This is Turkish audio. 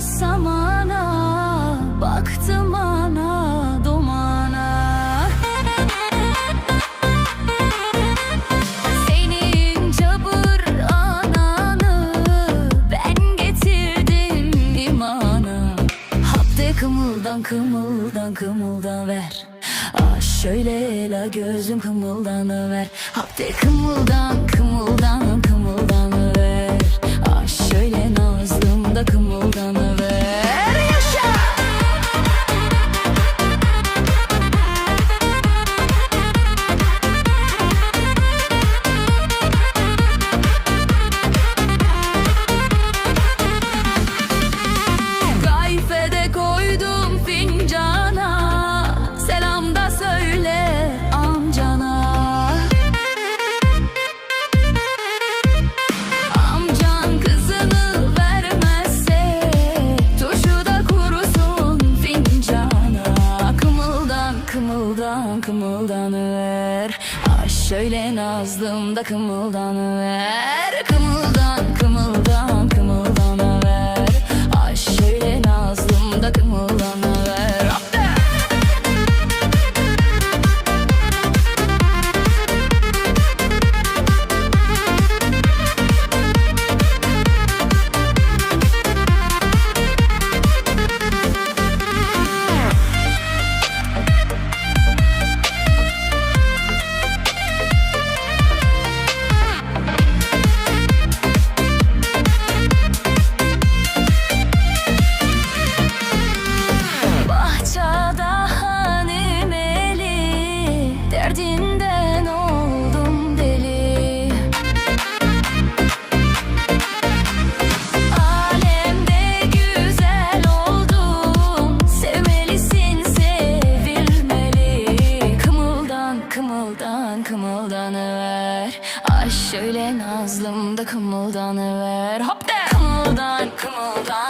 samana Baktım ana dumana. Senin cabır ananı Ben getirdim imana. Hapte kımıldan kımıldan kımıldan ver Ah şöyle la gözüm kımıldanı ver Hapte kımıldan kımıldan şöyle nazlım da kımıldanıver Kımıldan kımıldan kımıldanıver Ay şöyle nazlımda kımıldanıver Hop de! Kımıldan kımıldan.